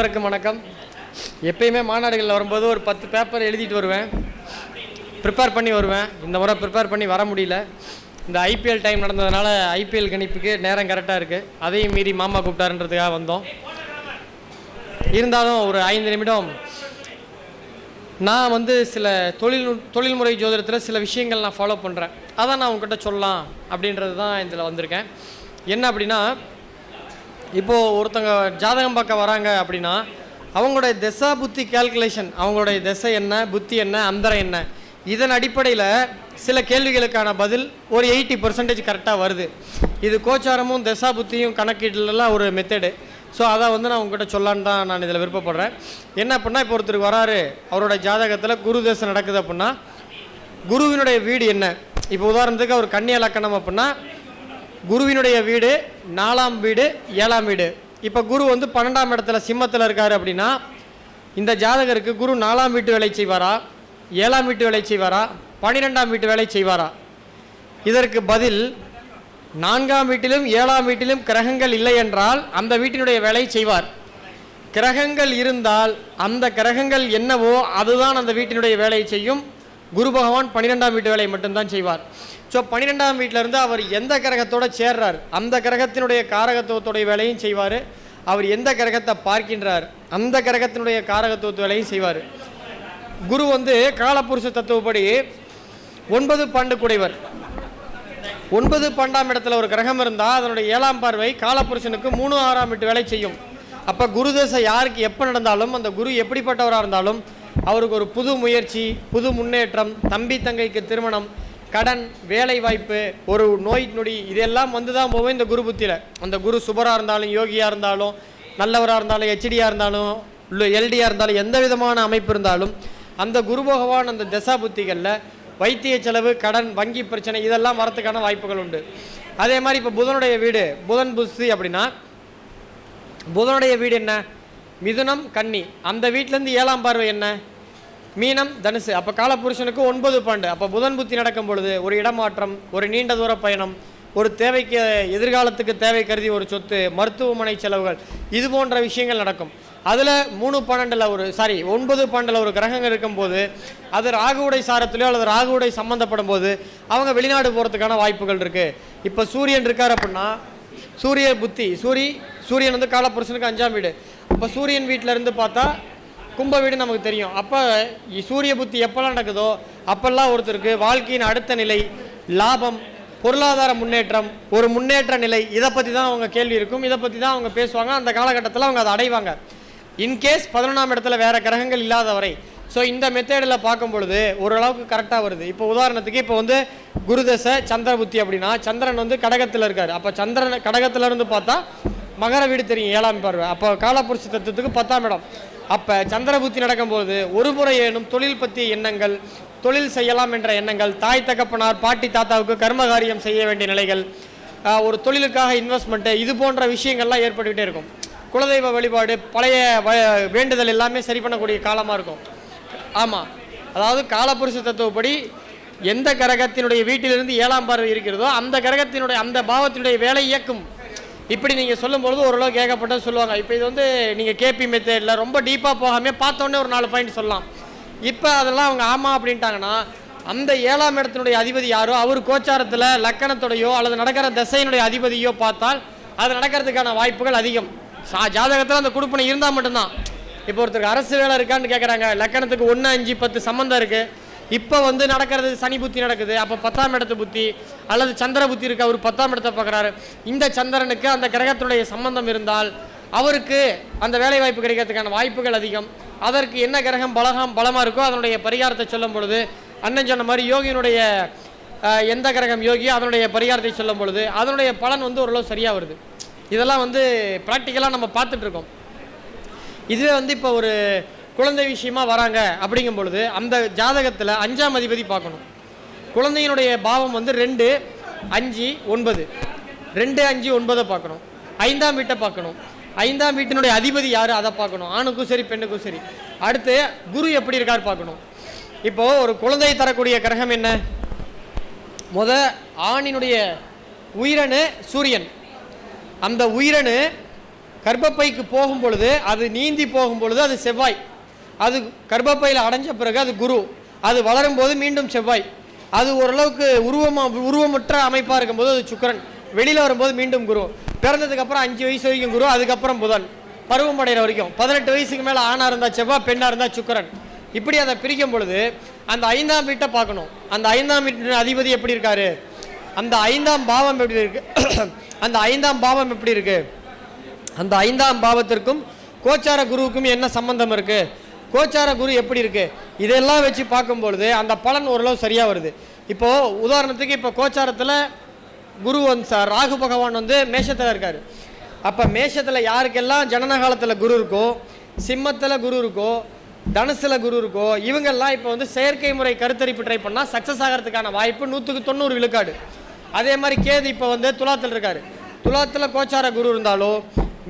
அனைவருக்கும் வணக்கம். எப்பயுமே மாநாடுகளில் வரும்போது ஒரு பத்து பேப்பர் எழுதிட்டு வருவேன். ப்ரிப்பேர் பண்ணி வருவேன். இந்த முறை ப்ரிப்பேர் பண்ணி வர முடியல. இந்த ஐபிஎல் டைம் நடந்ததுனால ஐபிஎல் கணிப்புக்கு நேரம் கரெக்டாக இருக்குது அதையும் மீறி மாமா கூப்பிட்டாருன்றதுக்காக வந்தோம். இருந்தாலும் ஒரு ஐந்து நிமிடம். நான் வந்து சில தொழில் தொழில்முறை ஜோதிடத்தில் சில விஷயங்கள் நான் ஃபாலோ பண்ணுறேன் அதான் நான் உங்ககிட்ட சொல்லலாம் அப்படின்றது தான் இதில் வந்திருக்கேன். என்ன அப்படின்னா இப்போது ஒருத்தங்க ஜாதகம் பார்க்க வராங்க அப்படின்னா அவங்களுடைய திசா புத்தி கால்குலேஷன் அவங்களுடைய திசை என்ன புத்தி என்ன அந்தரம் என்ன இதன் அடிப்படையில் சில கேள்விகளுக்கான பதில் ஒரு எயிட்டி பர்சன்டேஜ் கரெக்டாக வருது. இது கோச்சாரமும் திசா புத்தியும் கணக்கீட்டுலலாம் ஒரு மெத்தடு ஸோ அதை வந்து நான் உங்ககிட்ட சொல்லான்னு தான் நான் இதில் விருப்பப்படுறேன். என்ன அப்படின்னா இப்போ ஒருத்தர் வராரு அவரோட ஜாதகத்தில் குரு தசை நடக்குது அப்படின்னா குருவினுடைய வீடு என்ன? இப்போ உதாரணத்துக்கு அவர் கன்னியா லக்கணம் அப்படின்னா குருவினுடைய வீடு நாலாம் வீடு ஏழாம் வீடு. இப்போ குரு வந்து பன்னெண்டாம் இடத்துல சிம்மத்தில் இருக்கார் அப்படின்னா இந்த ஜாதகருக்கு குரு நாலாம் வீட்டு வேலை செய்வாரா? ஏழாம் வீட்டு வேலை செய்வாரா? பன்னிரெண்டாம் வீட்டு வேலை செய்வாரா? இதற்கு பதில் நான்காம் வீட்டிலும் ஏழாம் வீட்டிலும் கிரகங்கள் இல்லை என்றால் அந்த வீட்டினுடைய வேலை செய்வார். கிரகங்கள் இருந்தால் அந்த கிரகங்கள் என்னவோ அதுதான் அந்த வீட்டினுடைய வேலையை செய்யும். குரு பகவான் பன்னிரெண்டாம் வீட்டு வேலையை மட்டும்தான் செய்வார். ஸோ பன்னிரெண்டாம் வீட்டிலேருந்து அவர் எந்த கிரகத்தோடு சேர்றார்? அந்த கிரகத்தினுடைய காரகத்துவத்துடைய வேலையும் செய்வார். அவர் எந்த கிரகத்தை பார்க்கின்றார்? அந்த கிரகத்தினுடைய காரகத்துவத்து வேலையும் செய்வார். குரு வந்து காலப்புருஷ தத்துவப்படி ஒன்பது பண்டு குடைவர். ஒன்பது பன்னெண்டாம் இடத்துல ஒரு கிரகம் இருந்தால் அதனுடைய ஏழாம் பார்வை காலப்புருஷனுக்கு மூணு ஆறாம் வீட்டு வேலை செய்யும். அப்போ குரு தசை யாருக்கு எப்போ நடந்தாலும் அந்த குரு எப்படிப்பட்டவராக இருந்தாலும் அவருக்கு ஒரு புது முயற்சி புது முன்னேற்றம் தம்பி தங்கைக்கு திருமணம் கடன் வேலை வாய்ப்பு ஒரு நோய் நொடி இதெல்லாம் வந்து தான் போவோம் இந்த குரு புத்தியில். அந்த குரு சுபராக இருந்தாலும் யோகியாக இருந்தாலும் நல்லவராக இருந்தாலும் ஹெச்டியாக இருந்தாலும் இல்லை எல்டியாக இருந்தாலும் எந்த விதமான அமைப்பு இருந்தாலும் அந்த குரு பகவான் அந்த தசா புத்திகளில் வைத்திய செலவு கடன் வங்கி பிரச்சனை இதெல்லாம் வரத்துக்கான வாய்ப்புகள் உண்டு. அதே மாதிரி இப்போ புதனுடைய வீடு புதன் புஸ்தி அப்படின்னா புதனுடைய வீடு என்ன? மிதுனம் கன்னி. அந்த வீட்டிலேருந்து ஏழாம் பார்வை என்ன? மீனம் தனுசு. அப்போ காலபுருஷனுக்கு ஒன்பது பண்டு. அப்போ புதன் புத்தி நடக்கும் பொழுது ஒரு இடமாற்றம் ஒரு நீண்ட தூர பயணம் ஒரு தேவைக்கு எதிர்காலத்துக்கு தேவை கருதி ஒரு சொத்து மருத்துவமனை செலவுகள் இது போன்ற விஷயங்கள் நடக்கும். அதில் மூணு பன்னெண்டில் ஒரு சாரி ஒன்பது பன்னெண்டில் ஒரு கிரகங்கள் இருக்கும்போது அது ராகுவுடை சாரத்திலையோ அல்லது ராகுவுடை சம்மந்தப்படும் போது அவங்க வெளிநாடு போகிறதுக்கான வாய்ப்புகள் இருக்குது இப்போ சூரியன் இருக்கார் அப்படின்னா சூரிய புத்தி சூரி சூரியன் வந்து காலப்புருஷனுக்கு அஞ்சாம் வீடு. அப்போ சூரியன் வீட்டில் இருந்து பார்த்தா கும்ப வீடு நமக்கு தெரியும். அப்போ சூரிய புத்தி எப்போல்லாம் நடக்குதோ அப்போல்லாம் ஒருத்தருக்கு வாழ்க்கையின் அடுத்த நிலை லாபம் பொருளாதார முன்னேற்றம் ஒரு முன்னேற்ற நிலை இதை பற்றி தான் அவங்க கேள்வி இருக்கும். இதை பற்றி தான் அவங்க பேசுவாங்க. அந்த காலகட்டத்தில் அவங்க அதை அடைவாங்க. இன்கேஸ் பதினொன்றாம் இடத்துல வேறு கிரகங்கள் இல்லாத வரை ஸோ இந்த மெத்தேடில் பார்க்கும் பொழுது ஓரளவுக்கு கரெக்டாக வருது. இப்போ உதாரணத்துக்கு இப்போ வந்து குருதசை சந்திர புத்தி அப்படின்னா சந்திரன் வந்து கடகத்தில் இருக்கார். அப்போ சந்திரன் கடகத்திலேருந்து பார்த்தா மகர வீடு தெரியும் ஏழாம் பார்வை. அப்போ காலப்புருஷ தத்துவத்துக்கு பத்தாம் இடம். அப்போ சந்திரபுத்தி நடக்கும்போது ஒரு முறை ஏனும் தொழில் பற்றிய எண்ணங்கள் தொழில் செய்யலாம் என்ற எண்ணங்கள் தாய் தகப்பனார் பாட்டி தாத்தாவுக்கு கர்மகாரியம் செய்ய வேண்டிய நிலைகள் ஒரு தொழிலுக்காக இன்வெஸ்ட்மெண்ட்டு இது போன்ற விஷயங்கள்லாம் ஏற்பட்டுக்கிட்டே இருக்கும். குலதெய்வ வழிபாடு பழைய வ- வேண்டுதல் எல்லாமே சரி பண்ணக்கூடிய காலமாக இருக்கும். ஆமாம் அதாவது காலப்புருஷ தத்துவப்படி எந்த கிரகத்தினுடைய வீட்டிலிருந்து ஏழாம் பார்வை இருக்கிறதோ அந்த கிரகத்தினுடைய அந்த பாவத்தினுடைய வேலை இயக்கும். இப்படி நீங்கள் சொல்லும்பொழுது ஓரளவுக்கு ஏகப்பட்டது சொல்லுவாங்க. இப்போ இது வந்து நீங்கள் கேபி மெத்தேடில் ரொம்ப டீப்பாக போகாமல் பார்த்தோன்னே ஒரு நாலு பாயிண்ட் சொல்லலாம். இப்போ அதெல்லாம் அவங்க ஆமாம் அப்படின்ட்டாங்கன்னா அந்த ஏழாம் இடத்தினுடைய அதிபதி யாரோ அவர் கோச்சாரத்தில் லக்கணத்தோடையோ அல்லது நடக்கிற திசையினுடைய அதிபதியோ பார்த்தால் அது நடக்கிறதுக்கான வாய்ப்புகள் அதிகம். சா ஜாதகத்தில் அந்த குடுப்பனை இருந்தால் மட்டும்தான். இப்போ ஒருத்தருக்கு அரசு வேலை இருக்கான்னு கேட்குறாங்க லக்கணத்துக்கு ஒன்று அஞ்சு பத்து சம்மந்தம் இருக்குது இப்போ வந்து நடக்கிறது சனி புத்தி நடக்குது அப்போ பத்தாம் இடத்து புத்தி அல்லது சந்திர புத்தி இருக்கு அவர் பத்தாம் இடத்தை பார்க்குறாரு. இந்த சந்திரனுக்கு அந்த கிரகத்தினுடைய சம்பந்தம் இருந்தால் அவருக்கு அந்த வேலை வாய்ப்பு கிடைக்கிறதுக்கான வாய்ப்புகள் அதிகம். அதற்கு என்ன கிரகம் பலகம் பலமாக இருக்கோ அதனுடைய பரிகாரத்தை சொல்லும் பொழுது அண்ணன் சொன்ன மாதிரி யோகியினுடைய எந்த கிரகம் யோகியோ அதனுடைய பரிகாரத்தை சொல்லும் பொழுது அதனுடைய பலன் வந்து ஓரளவு சரியாக வருது. இதெல்லாம் வந்து ப்ராக்டிக்கலாக நம்ம பார்த்துட்ருக்கோம் இதுவே வந்து இப்போ ஒரு குழந்தை விஷயமா வராங்க அப்படிங்கும் பொழுது அந்த ஜாதகத்தில் அஞ்சாம் அதிபதி பார்க்கணும். குழந்தையினுடைய பாவம் வந்து ரெண்டு அஞ்சு ஒன்பது. ரெண்டு அஞ்சு ஒன்பதை பார்க்கணும். ஐந்தாம் வீட்டை பார்க்கணும். ஐந்தாம் வீட்டினுடைய அதிபதி யார்? அதை பார்க்கணும். ஆணுக்கும் சரி பெண்ணுக்கும் சரி. அடுத்து குரு எப்படி இருக்கார் பார்க்கணும். இப்போ ஒரு குழந்தை தரக்கூடிய கிரகம் என்ன? முத ஆணினுடைய உயிரணு சூரியன். அந்த உயிரணு கர்ப்பப்பைக்கு போகும் பொழுது அது நீந்தி போகும் பொழுது அது செவ்வாய். அது கர்ப்பப்பையில் அடைஞ்ச பிறகு அது குரு. அது வளரும் போது மீண்டும் செவ்வாய். அது ஓரளவுக்கு உருவமாக உருவமுற்ற அமைப்பாக இருக்கும்போது அது சுக்கரன். வெளியில் வரும்போது மீண்டும் குரு. பிறந்ததுக்கப்புறம் அஞ்சு வயசு வரைக்கும் குரு அதுக்கப்புறம் புதன். பருவம் அடைகிற வரைக்கும். பதினெட்டு வயசுக்கு மேலே ஆணாக இருந்தால் செவ்வாய் பெண்ணாக இருந்தால் சுக்கிரன். இப்படி அதை பிரிக்கும் பொழுது அந்த ஐந்தாம் வீட்டை பார்க்கணும். அந்த ஐந்தாம் வீட்டின் அதிபதி எப்படி இருக்காரு? அந்த ஐந்தாம் பாவம் எப்படி இருக்கு? அந்த ஐந்தாம் பாவம் எப்படி இருக்கு? அந்த ஐந்தாம் பாவத்திற்கும் கோச்சார குருவுக்கும் என்ன சம்பந்தம் இருக்குது கோச்சார குரு எப்படி இருக்குது இதெல்லாம் வச்சு பார்க்கும்பொழுது அந்த பலன் ஓரளவு சரியாக வருது. இப்போது உதாரணத்துக்கு இப்போ கோச்சாரத்தில் குரு வந்து சார் ராகு பகவான் வந்து மேஷத்தில் இருக்கார். அப்போ மேஷத்தில் யாருக்கெல்லாம் ஜனனகாலத்தில் குரு இருக்கோ சிம்மத்தில் குரு இருக்கோ தனுசில் குரு இருக்கோ இவங்கெல்லாம் இப்போ வந்து செயற்கை முறை கருத்தரிப்பு ட்ரை பண்ணால் சக்ஸஸ் ஆகிறதுக்கான வாய்ப்பு நூற்றுக்கு தொண்ணூறு விழுக்காடு. அதே மாதிரி கேது இப்போ வந்து துலாத்தில் இருக்கார். துலாத்தில் கோச்சார குரு இருந்தாலோ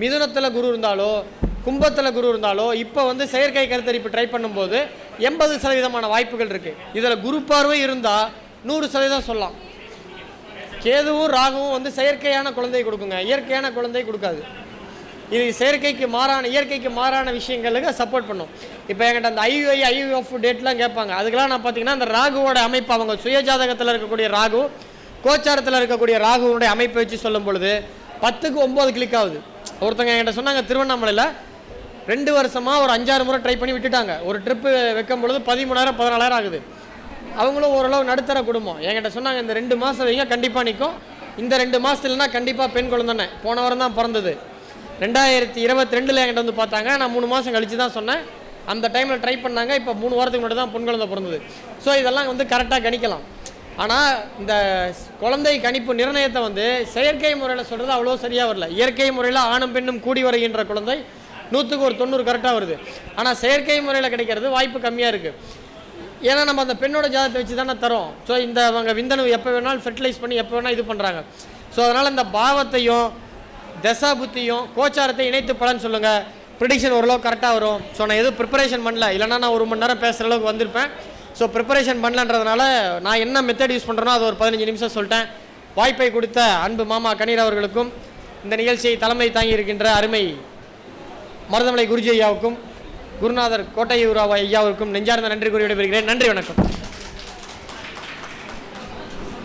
மிதுனத்தில் குரு இருந்தாலோ கும்பத்தில் குரு இருந்தாலோ இப்போ வந்து செயற்கை கருத்தரிப்பு ட்ரை பண்ணும்போது எண்பது சதவீதமான வாய்ப்புகள் இருக்குது இதில் குரு பார்வை இருந்தால் நூறு சதவீதம் சொல்லலாம். கேதுவும் ராகுவும் வந்து செயற்கையான குழந்தை கொடுக்குங்க. இயற்கையான குழந்தை கொடுக்காது. இது செயற்கைக்கு மாறான இயற்கைக்கு மாறான விஷயங்களுக்கு சப்போர்ட் பண்ணும். இப்போ என்கிட்ட அந்த ஐயுஐ ஐயுஎஃப் டேட்லாம் கேட்பாங்க. அதுக்கெல்லாம் நான் பார்த்தீங்கன்னா அந்த ராகுவோட அமைப்பு அவங்க சுயஜாதகத்தில் இருக்கக்கூடிய ராகு கோச்சாரத்தில் இருக்கக்கூடிய ராகுவோடைய அமைப்பை வச்சு சொல்லும் பொழுது பத்துக்கு ஒம்பது கிளிக் ஆகுது. ஒருத்தங்க என்கிட்ட சொன்னாங்க திருவண்ணாமலையில் ரெண்டு வருஷமாக ஒரு அஞ்சாறு முறை ட்ரை பண்ணி விட்டுட்டாங்க. ஒரு ட்ரிப்பு வைக்கும் பொழுது பதிமூணாயிரம் பதினாலாயிரம் ஆகுது. அவங்களும் ஓரளவு நடுத்தர குடும்பம். என்கிட்ட சொன்னாங்க இந்த ரெண்டு மாதம் வைங்க கண்டிப்பாக நிற்கும் இந்த ரெண்டு மாதத்துலனா கண்டிப்பாக பெண் குழந்தைனே போன வாரம் தான் பிறந்தது. ரெண்டாயிரத்தி இருபத்தி ரெண்டில் என்கிட்ட வந்து பார்த்தாங்க. நான் மூணு மாதம் கழித்து தான் சொன்னேன். அந்த டைமில் ட்ரை பண்ணாங்க. இப்போ மூணு வாரத்துக்கு முன்னாடி தான் பொன் குழந்தை பிறந்தது. ஸோ இதெல்லாம் வந்து கரெக்டாக கணிக்கலாம். ஆனால் இந்த குழந்தை கணிப்பு நிர்ணயத்தை வந்து செயற்கை முறையில் சொல்கிறது அவ்வளோ சரியாக வரல. இயற்கை முறையில் ஆணும் பெண்ணும் கூடி வருகின்ற குழந்தை நூற்றுக்கு ஒரு தொண்ணூறு கரெக்டாக வருது. ஆனால் செயற்கை முறையில் கிடைக்கிறது வாய்ப்பு கம்மியாக இருக்குது ஏன்னா நம்ம அந்த பெண்ணோட ஜாதகத்தை வச்சு தானே தரோம். ஸோ இந்த அவங்க விந்தணு எப்போ வேணாலும் ஃபெர்டிலைஸ் பண்ணி எப்போ வேணால் இது பண்ணுறாங்க ஸோ அதனால் இந்த பாவத்தையும் தசா புத்தியும் கோச்சாரத்தையும் இணைத்து பலன் சொல்லுங்கள் ப்ரிடிக்ஷன் ஓரளவுக்கு கரெக்டாக வரும். ஸோ நான் எதுவும் ப்ரிப்பரேஷன் பண்ணல. இல்லைனா நான் ஒரு மணி நேரம் பேசுகிற அளவுக்கு வந்திருப்பேன். ஸோ ப்ரிப்பரேஷன் பண்ணலன்றதுனால நான் என்ன மெத்தட் யூஸ் பண்ணுறேனோ அது ஒரு பதினஞ்சு நிமிஷம் சொல்லிட்டேன். வாய்ப்பை கொடுத்த அன்பு மாமா கணீர் அவர்களுக்கும் இந்த நிகழ்ச்சியை தலைமை தாங்கி இருக்கின்ற அருமை மருதமலை குருஜி ஐயாவுக்கும் குருநாதர் கோட்டையூராவ ஐயாவுக்கும் நெஞ்சார்ந்த நன்றி கூறி விடைபெறுகிறேன். நன்றி வணக்கம்.